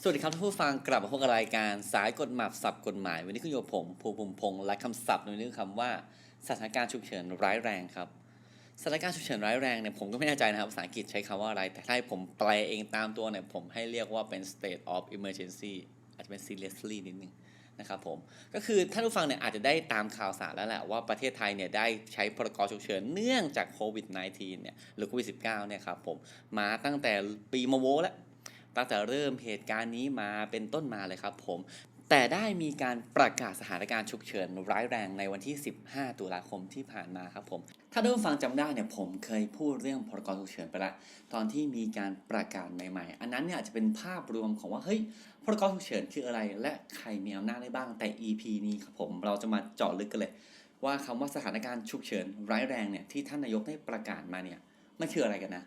สวัสดีครับท่านผู้ฟังกลับมาพบกับรายการสายกฎหมายสับกฎหมาย วันนี้คุณโยผมภูมิพงษ์และคำศัพท์ในเรื่องคำว่าสถานการณ์ฉุกเฉินร้ายแรงครับสถานการณ์ฉุกเฉินร้ายแรงเนี่ยผมก็ไม่แน่ใจนะครับภาษาอังกฤษใช้คำว่าอะไร แต่ถ้าให้ผมแปลเองตามตัวเนี่ยผมให้เรียกว่าเป็น state of emergency อาจจะเป็น seriously นิดนึงนะครับผมก็คือท่านผู้ฟังเนี่ยอาจจะได้ตามข่าวสารแล้วแหละว่าประเทศไทยเนี่ยได้ใช้พรกฉุกเฉินเนื่องจากโควิด -19 เนี่ยหรือโควิด -19 เนี่ยครับผมมาตั้งแต่ปีมะโวแล้ว ตั้งแต่เริ่มเหตุการณ์นี้มาเป็นต้นมาเลยครับผม แต่ได้มีการประกาศสถานการณ์ฉุกเฉินร้ายแรงในวันที่ 15 ตุลาคมที่ผ่านมาครับผม ถ้าท่านผู้ฟังจำได้เนี่ยผมเคยพูดเรื่องพรกฉุกเฉินไปละ ตอนที่มีการประกาศใหม่ ๆ อันนั้นเนี่ยอาจจะเป็นภาพรวมของว่าเฮ้ยพรกฉุกเฉินคืออะไร และใครมีอำนาจได้บ้างแต่ EP นี้ครับผมเราจะมาเจาะลึกกันเลย ว่าคำว่าสถานการณ์ฉุกเฉินร้ายแรงเนี่ยที่ท่านนายกได้ประกาศมาเนี่ยมันคืออะไรกันนะ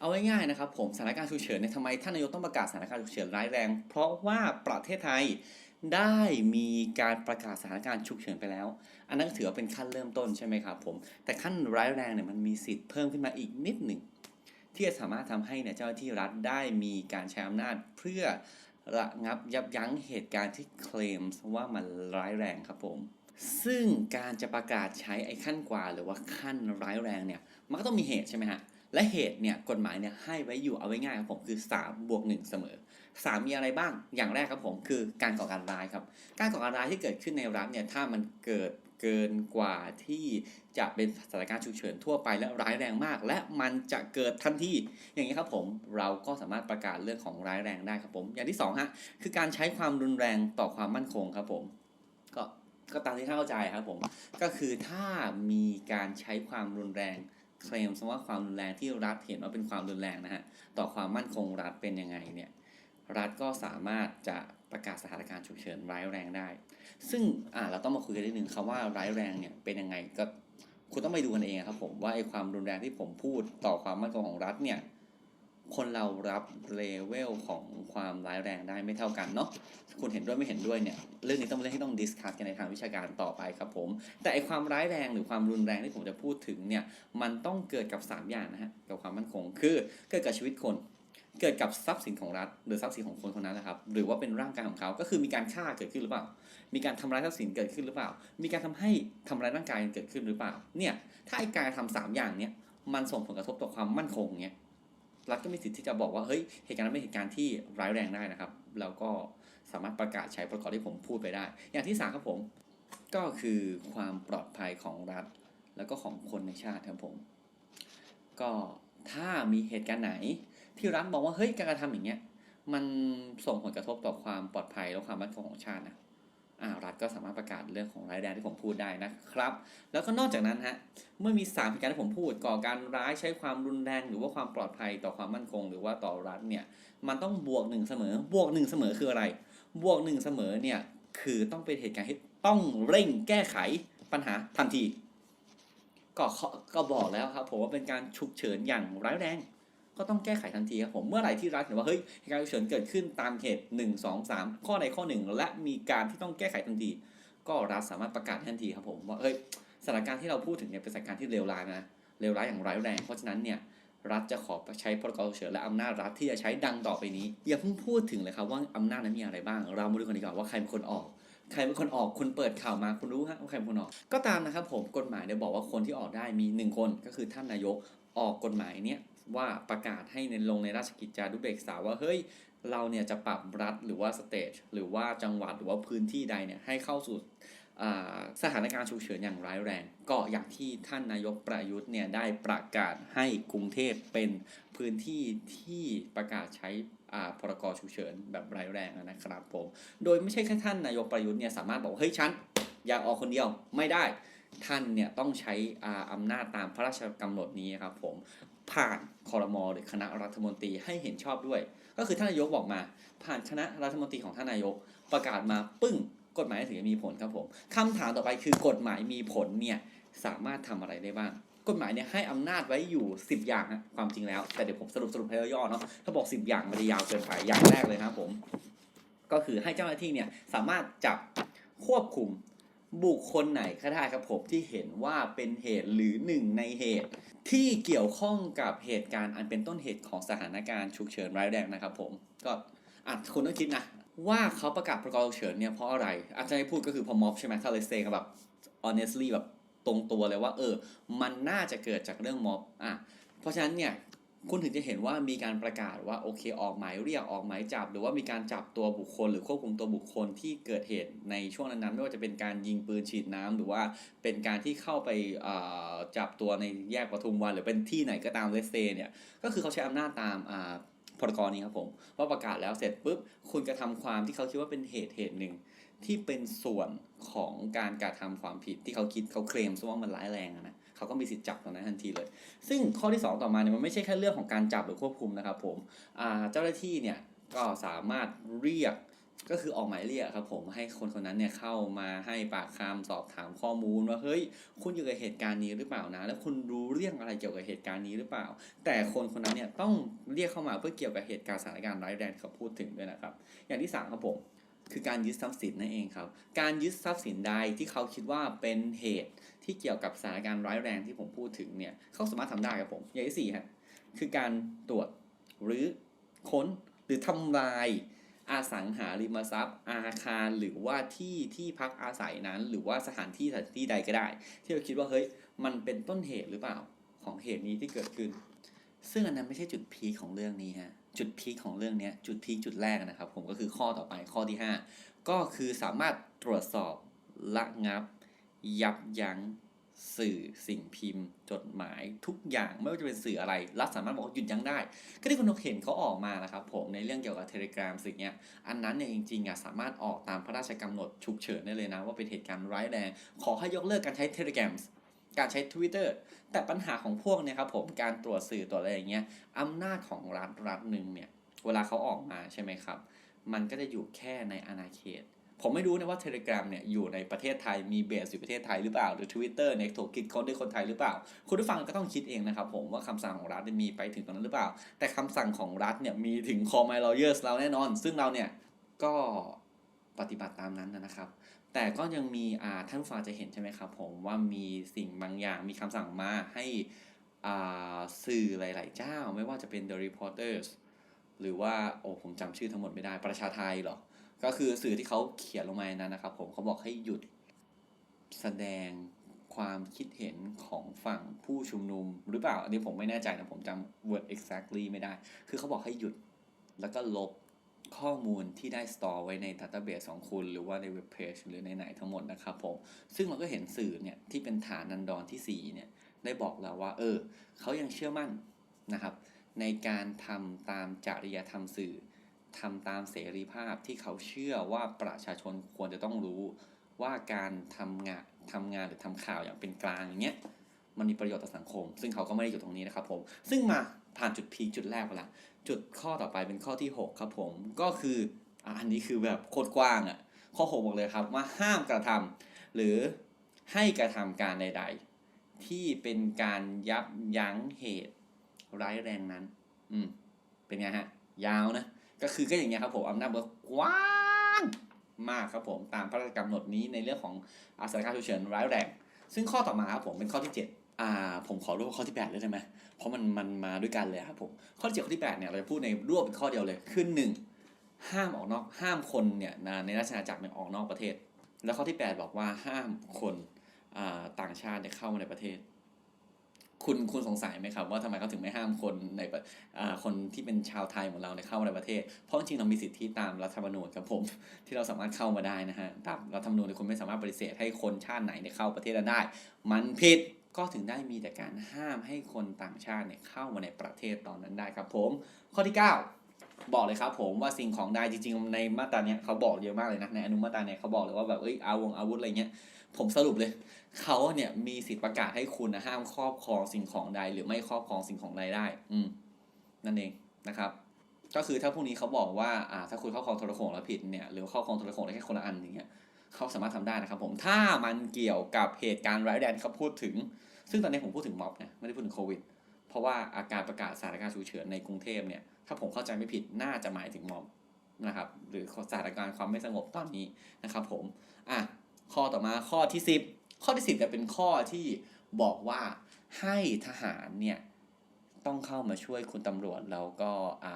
เอาง่ายๆนะครับผมสถานการณ์ฉุกเฉินเนี่ยทำไมท่านนายกต้องประกาศสถานการณ์ฉุกเฉินร้ายแรง เพราะว่าประเทศไทยได้มีการประกาศสถานการณ์ฉุกเฉินไปแล้ว อันนั้นถือว่าเป็นขั้นเริ่มต้นใช่ไหมครับผมแต่ขั้นร้ายแรงเนี่ยมันมีสิทธิ์เพิ่มขึ้นมาอีกนิดหนึ่งที่จะสามารถทำให้เนี่ยเจ้าหน้าที่รัฐได้มีการใช้อำนาจเพื่อระงับยับยั้งเหตุการณ์ที่เคลมว่ามันร้ายแรงครับผมซึ่งการจะประกาศใช้ไอ้ขั้นกว่าหรือว่าขั้นร้ายแรงเนี่ยมันก็ต้องมีเหตุใช่ไหมฮะ และเหตุเนี่ยกฎหมายเนี่ยให้ไว้อยู่เอาไว้ง่ายครับผมคือ3บวก1เสมอ 3 มีอะไรบ้างอย่างแรกครับผมคือการก่อการร้ายครับ การก่อการร้ายที่เกิดขึ้นในรัฐเนี่ยถ้ามันเกิดเกินกว่าที่จะเป็นสถานการณ์ฉุกเฉินทั่วไปและร้ายแรงมาก และมันจะเกิดทันทีอย่างนี้ครับผมเราก็สามารถประกาศเรื่องของร้ายแรงได้ครับผม อย่างที่สองฮะคือการใช้ความรุนแรงต่อความมั่นคงครับผมก็ก็ตามที่ท่านเข้าใจครับผมก็คือถ้ามีการใช้ความรุนแรง เคลมว่าความรุนแรงที่รัฐเห็นว่าเป็นความรุนแรงนะฮะต่อความมั่นคงรัฐเป็นยังไงเนี่ยรัฐก็สามารถจะประกาศสถานการณ์ฉุกเฉินร้ายแรงได้ ซึ่งอ่าเราต้องมาคุยกันนิดนึงคำว่าร้ายแรงเนี่ยเป็นยังไงก็คุณต้องไปดูกันเองครับผมว่าไอ้ความรุนแรงที่ผมพูดต่อความมั่นคงของรัฐเนี่ย คนเรารับเลเวลของความร้ายแรงได้ไม่เท่ากันเนาะคุณเห็นด้วยไม่เห็นด้วยเนี่ยเรื่องนี้ต้องเป็นเรื่องที่ต้องดิสคัสกันในทางวิชาการต่อไปครับผม แต่ไอความร้ายแรงหรือความรุนแรงที่ผมจะพูดถึงเนี่ยมันต้องเกิดกับ 3 อย่างนะฮะกับความมั่นคงคือเกิดกับชีวิตคน เกิดกับทรัพย์สินของรัฐ หรือทรัพย์สินของคนคนนั้นนะครับหรือว่าเป็นร่างกายของเขาก็คือมีการฆ่าเกิดขึ้นหรือเปล่า มีการทำร้ายทรัพย์สินเกิดขึ้นหรือเปล่า มีการทำให้ทำร้ายร่างกายเกิดขึ้นหรือเปล่าเนี่ยถ้าไอการทำสามอย่างเนี้ยมันส่งผลกระทบต่อความมั่นคงเนี้ย รัฐก็มีสิทธิ์ที่จะบอกว่าเฮ้ยเหตุการณ์นั้นเป็นเหตุการณ์ที่ร้ายแรงได้นะครับ แล้วก็สามารถประกาศใช้ประกอบที่ผมพูดไปได้ อย่างที่สามครับผมก็คือความปลอดภัยของรัฐ แล้วก็ของคนในชาติครับผม ก็ถ้ามีเหตุการณ์ไหน ที่รัฐบอกว่าเฮ้ยการกระทำอย่างเงี้ยมันส่งผลกระทบต่อความปลอดภัยและความมั่นคงของชาตินะ รัฐก็สามารถประกาศเรื่องของรายแรงที่ผมพูดได้นะครับ แล้วก็นอกจากนั้นฮะเมื่อมีสามเหตุการณ์ที่ผมพูด ก่อการร้ายใช้ความรุนแรง หรือว่าความปลอดภัยต่อความมั่นคง หรือว่าต่อรัฐเนี่ยมันต้องบวกหนึ่งเสมอบวกหนึ่งเสมอคืออะไร บวกหนึ่งเสมอเนี่ยคือต้องเป็นเหตุการณ์ที่ต้องเร่งแก้ไขปัญหาทันทีก็เขาก็บอกแล้วครับผมว่าเป็นการฉุกเฉินอย่างร้ายแรง ก็ต้องแก้ไขทันทีครับผมเมื่อไหร่ที่รัฐเห็นว่าเฮ้ยเหตุการณ์ฉุกเฉินเกิดขึ้นตามเหตุ1 2 3 ข้อใดข้อหนึ่งและมีการที่ต้องแก้ไขทันที ก็รัฐสามารถประกาศทันทีครับผมว่าเฮ้ยสถานการณ์ที่เราพูดถึงเนี่ยเป็นสถานการณ์ที่เลวร้ายนะเลวร้ายอย่างร้ายแรง เพราะฉะนั้นเนี่ยรัฐจะขอใช้พรกฉุกเฉินและอำนาจรัฐที่จะใช้ดังต่อไปนี้ อย่าเพิ่งพูดถึงเลยครับว่าอำนาจนั้นมีอะไรบ้าง เรามาดูกันดีกว่าว่าใครเป็นคนออกใครเป็นคนออกคุณเปิดข่าวมาคุณรู้ฮะว่าใครเป็นคนออก ก็ตามนะครับผมกฎหมายเนี่ยบอกว่าคนที่ออกได้มีหนึ่งคนก็คือท่านนายก ออกกฎหมายเนี้ยว่าประกาศให้ในลงในราชกิจจานุเบกษาว่าเฮ้ยเราเนี่ยจะปรับรัฐหรือว่าสเตทหรือว่าจังหวัดหรือว่าพื้นที่ใดเนี่ยให้เข้าสู่สถานการณ์ฉุกเฉินอย่างร้ายแรง ก็อย่างที่ท่านนายกประยุทธ์เนี่ยได้ประกาศให้กรุงเทพเป็นพื้นที่ที่ประกาศใช้พรกฉุกเฉินแบบร้ายแรงนะครับผม โดยไม่ใช่แค่ท่านนายกประยุทธ์เนี่ยสามารถบอกว่าเฮ้ยฉันอยากออกคนเดียวไม่ได้ ท่านเนี่ยต้องใช้อำนาจตามพระราชกำหนดนี้ครับผมผ่านคอรมอหรือคณะรัฐมนตรีให้เห็นชอบด้วย ก็คือท่านนายกบอกมา ผ่านคณะรัฐมนตรีของท่านนายกประกาศมาปึ้งกฎหมายถึงจะมีผลครับผมคำถามต่อไปคือกฎหมายมีผลเนี่ยสามารถทำอะไรได้บ้าง กฎหมายเนี่ยให้อำนาจไว้อยู่ 10 อย่างนะความจริงแล้ว แต่เดี๋ยวผมสรุปสรุปให้ย่อเนาะถ้าบอก 10 อย่างมันจะยาวเกินไปอย่างแรกเลยนะครับผม ก็คือให้เจ้าหน้าที่เนี่ยสามารถจับควบคุม บุคคลไหนก็ได้ครับผมที่เห็นว่าเป็นเหตุหรือหนึ่งในเหตุ ที่เกี่ยวข้องกับเหตุการณ์อันเป็นต้นเหตุของสถานการณ์ฉุกเฉินร้ายแรงนะครับผมก็อะคุณต้องคิดนะ ว่าเขาประกาศพระกฉุกเฉินเนี่ยเพราะอะไร อาจจะให้พูดก็คือพอม็อบใช่ไหมถ้าเลยเซกันแบบ honestly แบบตรงตัวเลยว่า เออ มันน่าจะเกิดจากเรื่องม็อบอะเพราะฉะนั้นเนี่ย คุณถึงจะเห็นว่ามีการประกาศว่าโอเคออกหมายเรียกออกหมายจับ หรือว่ามีการจับตัวบุคคล หรือควบคุมตัวบุคคลที่เกิดเหตุในช่วงนั้นๆไม่ว่าจะเป็นการยิงปืนฉีดน้ำหรือว่าเป็นการที่เข้าไปจับตัวในแยกปทุมวัน หรือเป็นที่ไหนก็ตามเลสเซเนี่ยก็คือเขาใช้อำนาจตามพรกรนี้ครับผมว่าประกาศแล้วเสร็จปุ๊บคุณกระทำความที่เขาคิดว่าเป็นเหตุเหตุหนึ่งที่เป็นส่วนของการกระทำความผิดที่เขาคิดเขาเคลมซะว่ามันร้ายแรงนะ เขาก็มีสิทธิ์จับตรงนั้นทันทีเลย ซึ่งข้อที่ 2 ต่อมาเนี่ยมันไม่ใช่แค่เรื่องของการจับหรือควบคุมนะครับผมเจ้าหน้าที่เนี่ยก็สามารถเรียกก็คือออกหมายเรียกครับผมให้คนคนนั้นเนี่ยเข้ามาให้ปากคำสอบถามข้อมูลว่าเฮ้ยคุณอยู่กับเหตุการณ์นี้หรือเปล่านะ แล้วคุณรู้เรื่องอะไรเกี่ยวกับเหตุการณ์นี้หรือเปล่า แต่คนคนนั้นเนี่ยต้องเรียกเข้ามาเพื่อเกี่ยวกับเหตุการณ์สถานการณ์ร้ายแรงที่เขาพูดถึงด้วยนะครับ อย่างที่สามครับผม คือการยึดทรัพย์สินนั่นเองครับ การยึดทรัพย์สินใดที่เขาคิดว่าเป็นเหตุที่เกี่ยวกับสถานการณ์ร้ายแรงที่ผมพูดถึงเนี่ยเขาสามารถทำได้ครับผมอย่างที่สี่ฮะคือการตรวจหรือค้นหรือทำลายอาสังหาริมทรัพย์ อาคารหรือว่าที่ที่พักอาศัยนั้น หรือว่าสถานที่สถานที่ใดก็ได้ ที่เราคิดว่าเฮ้ยมันเป็นต้นเหตุหรือเปล่าของเหตุนี้ที่เกิดขึ้น ซึ่งอันนั้นไม่ใช่จุดพีคของเรื่องนี้ฮะ จุดพีคของเรื่องนี้จุดพีคจุดแรกนะครับ ผมก็คือข้อต่อไปข้อที่ 5 ก็คือสามารถตรวจสอบระงับ ยับยั้งสื่อสิ่งพิมพ์ จดหมายทุกอย่างไม่ว่าจะเป็นสื่ออะไร รัฐสามารถบอกว่าหยุดยั้งได้ ก็ที่คุณนกเห็นเขาออกมานะครับ ผมในเรื่องเกี่ยวกับเทเลกราฟสิ่งเนี้ยอันนั้นเนี่ยจริงๆอะสามารถออกตามพระราชกำหนดฉุกเฉินได้เลยนะ ว่าเป็นเหตุการณ์ร้ายแรงขอให้ยกเลิกการใช้เทเลกราฟ การใช้ Twitter แต่ปัญหาของพวกเนี่ยครับผมการตรวจสื่อตรวอะไรอย่างเงี้ยอำนาจของรัฐรัฐหนึ่งเนี่ยเวลาเขาออกมาใช่ไหมครับ มันก็จะอยู่แค่ในอาณาเขต ผมไม่รู้นะว่า Telegram เนี่ยอยู่ในประเทศไทยมีเบสอยู่ประเทศไทยหรือเปล่า หรือ Twitter เนี่ยถูกคิดค้นด้วยคนไทยหรือเปล่า คุณผู้ฟังก็ต้องคิดเองนะครับผมว่าคำสั่งของรัฐมีไปถึงตรงนั้นหรือเปล่า แต่คำสั่งของรัฐเนี่ยมีถึง Call My Lawyers เราแน่นอน ซึ่งเราเนี่ยก็ปฏิบัติตามนั้นนะครับ แต่ก็ยังมีอ่าท่านผู้ฟังจะเห็นใช่ไหมครับผมว่ามีสิ่งบางอย่างมีคำสั่งมาให้อ่าสื่อหลาย ๆ เจ้า ไม่ว่าจะเป็น The Reporters หรือว่าโอ้ผมจำชื่อทั้งหมดไม่ได้ประชาไทยเหรอ ก็คือสื่อที่เขาเขียนลงมาในนั้นนะครับผมเขาบอกให้หยุดแสดงความคิดเห็นของฝั่งผู้ชุมนุมหรือเปล่า อันนี้ผมไม่แน่ใจนะ ผมจำ word exactly ไม่ได้ คือเขาบอกให้หยุดแล้วก็ลบ ข้อมูลที่ได้ store ไว้ใน database ของคุณ หรือว่าในเว็บเพจหรือในไหนทั้งหมดนะครับผม ซึ่งเราก็เห็นสื่อเนี่ยที่เป็นฐานนันดรที่ 4 เนี่ยได้บอกเราว่า เออเขายังเชื่อมั่นนะครับ ในการทำตามจริยธรรมสื่อทำตามเสรีภาพที่เขาเชื่อว่าประชาชนควรจะต้องรู้ว่าการทำงานทำงานหรือทำข่าวอย่างเป็นกลางอย่างเงี้ย มันมีประโยชน์ต่อสังคม ซึ่งเขาก็ไม่ได้อยู่ตรงนี้นะครับผม ซึ่งมาผ่านจุดพีจุดแรกไปละจุดข้อต่อไปเป็นข้อที่ 6 ครับผม ก็คืออันนี้คือแบบโคตรกว้างอะ่ะ ข้อ6บอกเลยครับว่าห้ามกระทำหรือให้กระทำการใด ๆ ที่เป็นการยับยั้งเหตุร้ายแรงนั้น อืม เป็นไงฮะ ยาวนะ ก็คือก็อย่างเงี้ยครับผมอำนาจมันกว้างมากครับผมตามพระราชกำหนดนี้ในเรื่องของอาสาการฉุกเฉินร้ายแรง ซึ่งข้อต่อมาครับผมเป็นข้อที่ 7 อ่าผมขอรวบข้อที่8เลยได้ไหมเพราะมันมันมาด้วยกันเลยครับผมข้อที่7ข้อที่8เนี่ยเราจะพูดในรวบเป็นข้อเดียวเลยคือหนึ่งห้ามออกนอกห้ามคนเนี่ยนะในราชอาณาจักรเนี่ยออกนอกประเทศ แล้วข้อที่ 8 บอกว่าห้ามคนอ่าต่างชาติเนี่ยเข้ามาในประเทศ คุณคุณสงสัยไหมครับ ว่าทำไมเขาถึงไม่ห้ามคนในประอ่าคนที่เป็นชาวไทยของเราเนี่ยเข้ามาในประเทศ เพราะจริงเรามีสิทธิตามรัฐธรรมนูญครับผมที่เราสามารถเข้ามาได้นะฮะตามรัฐธรรมนูญเนี่ยคุณไม่สามารถปฏิเสธให้คนชาติไหนเนี่ยเข้าประเทศได้ มันผิด ก็ถึงได้มีแต่การห้ามให้คนต่างชาติเนี่ยเข้ามาในประเทศตอนนั้นได้ครับผม ข้อที่ 9 บอกเลยครับผมว่าสิ่งของใดจริงๆ ในมาตราเนี้ยเขาบอกเยอะมากเลยนะในอนุมาตราเนี่ยเขาบอกเลยว่าแบบเอ้ยอาวงอาวุธอะไรเงี้ยผมสรุปเลยเขาเนี่ยมีสิทธิประกาศให้คุณนะห้ามครอบครองสิ่งของใดหรือไม่ครอบครองสิ่งของใดได้ อืมนั่นเองนะครับก็คือถ้าพวกนี้เขาบอกว่าอ่าถ้าคุณครอบครองโทรโขงแล้วผิดเนี่ยหรือครอบครองโทรโขงได้แค่คนละอันอย่างเงี้ยเขาสามารถทำได้นะครับผมถ้ามันเกี่ยวกับเหตุการณ์ร้ายแรงที่เขาพูดถึง ซึ่งตอนนี้ผมพูดถึงม็อบนะไม่ได้พูดถึงโควิด เพราะว่าอาการประกาศสถานการณ์ฉุกเฉินในกรุงเทพเนี่ยถ้าผมเข้าใจไม่ผิดน่าจะหมายถึงม็อบนะครับหรือสถานการณ์ความไม่สงบตอนนี้นะครับผมอะข้อต่อมาข้อที่ 10 ข้อที่ 10จะเป็นข้อที่บอกว่าให้ทหารเนี่ย ต้องเข้ามาช่วยคุณตำรวจแล้วก็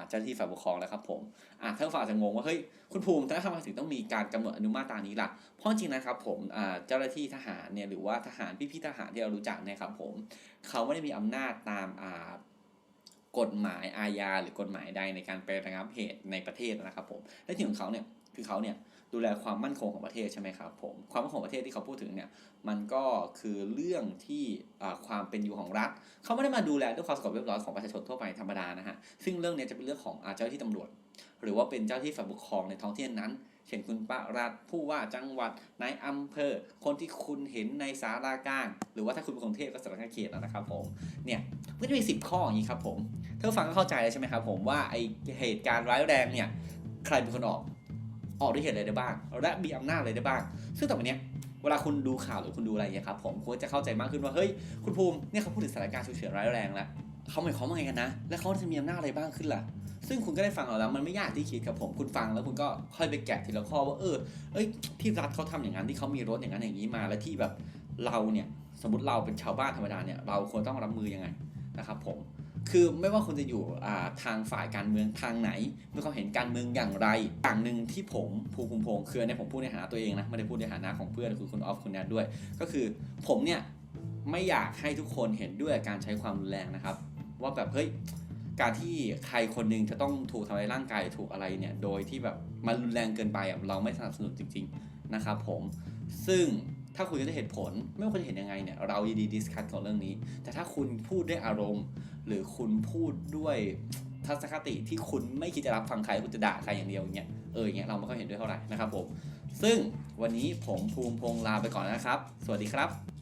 เจ้าหน้าที่ฝ่ายปกครองแล้วครับผมอ่าท่านผู้ฟังอาจจะงงว่าเฮ้ยคุณภูมิถ้าทำไมถึงต้องมีการกำหนดอนุมาตรานี้ล่ะเพราะจริงนะครับผมอ่าเจ้าหน้าที่ทหารเนี่ยหรือว่าทหารพี่ๆทหารที่เรารู้จักเนี่ยครับผมเขาไม่ได้มีอำนาจตามอ่ากฎหมายอาญาหรือกฎหมายใดในการไประงับเหตุในประเทศนะครับผมและที่ของเขาเนี่ยคือเขาเนี่ย ดูแลความมั่นคงของประเทศใช่ไหมครับผมความมั่นคงประเทศที่เขาพูดถึงเนี่ยมันก็คือเรื่องที่ความเป็นอยู่ของรัฐ เขาไม่ได้มาดูแลเรื่องความสงบเรียบร้อยของประชาชนทั่วไปธรรมดานะฮะซึ่งเรื่องนี้จะเป็นเรื่องของอาเจ้าหน้าที่ตำรวจ หรือว่าเป็นเจ้าหน้าที่ฝ่ายปกครองในท้องที่นั้นเช่นคุณประรัฐผู้ว่าจังหวัดนายอำเภอ คนที่คุณเห็นในสารากลาง หรือว่าถ้าคุณเป็นกรุงเทพก็สารกลางเขตนะครับผมเนี่ยมันจะมีสิบข้ออย่างนี้ครับผมถ้าฟังก็เข้าใจแล้วใช่ไหมครับผมว่าไอเหตุการณ์ร้ายแรงเนี่ยใครเป็นคนออก ออกด้วยเหตุอะไรได้บ้าง และมีอำนาจอะไรได้บ้าง ซึ่งต่อไปเนี้ยเวลาคุณดูข่าวหรือคุณดูอะไรอย่างเงี้ยครับผมคุณจะเข้าใจมากขึ้นว่าเฮ้ยคุณภูมิเนี่ยเขาพูดถึงสถานการณ์ฉุกเฉินร้ายแรงแล้วเขาหมายความว่าไงกันนะ และเขาจะมีอำนาจอะไรบ้างขึ้นล่ะ ซึ่งคุณก็ได้ฟังเราแล้ว มันไม่ยากที่คิดครับผม คุณฟังแล้วคุณก็ค่อยไปแกะทีละข้อว่า เออ เอ้ย ที่รัฐเขาทำอย่างนั้น ที่เขามีรถอย่างนั้นอย่างนี้มา แล้วที่แบบเราเนี่ย สมมติเราเป็นชาวบ้านธรรมดาเนี่ย เราควรต้องรับมือยังไงนะครับผม คือไม่ว่าคุณจะอยู่ทางฝ่ายการเมืองทางไหนมีความเห็นการเมืองอย่างไรอย่างหนึ่งที่ผมภูมิภูมิพงศ์คือในผมพูดในฐานะตัวเองนะไม่ได้พูดในฐานะของเพื่อนคือคุณออฟคุณแนทด้วย ก็คือผมเนี่ยไม่อยากให้ทุกคนเห็นด้วยการใช้ความรุนแรงนะครับ ว่าแบบเฮ้ยการที่ใครคนหนึงจะต้องถูกทำร้ายร่างกายถูกอะไรเนี่ยโดยที่แบบมันรุนแรงเกินไปเราไม่สนับสนุนจริง ๆนะครับ ผมซึ่ง ถ้าคุณจะได้เหตุผล ไม่ว่าคุณจะเห็นยังไงเนี่ย เรายินดีดิสคัทกับเรื่องนี้ แต่ถ้าคุณพูดด้วยอารมณ์ หรือคุณพูดด้วยทัศนคติที่คุณไม่คิดจะรับฟังใครคุณจะด่าใครอย่างเดียวอย่างเงี้ยเอออย่างเงี้ยเราไม่ค่อยเห็นด้วยเท่าไหร่นะครับผมซึ่งวันนี้ผมภูมิพงษ์ลาไปก่อนนะครับ สวัสดีครับ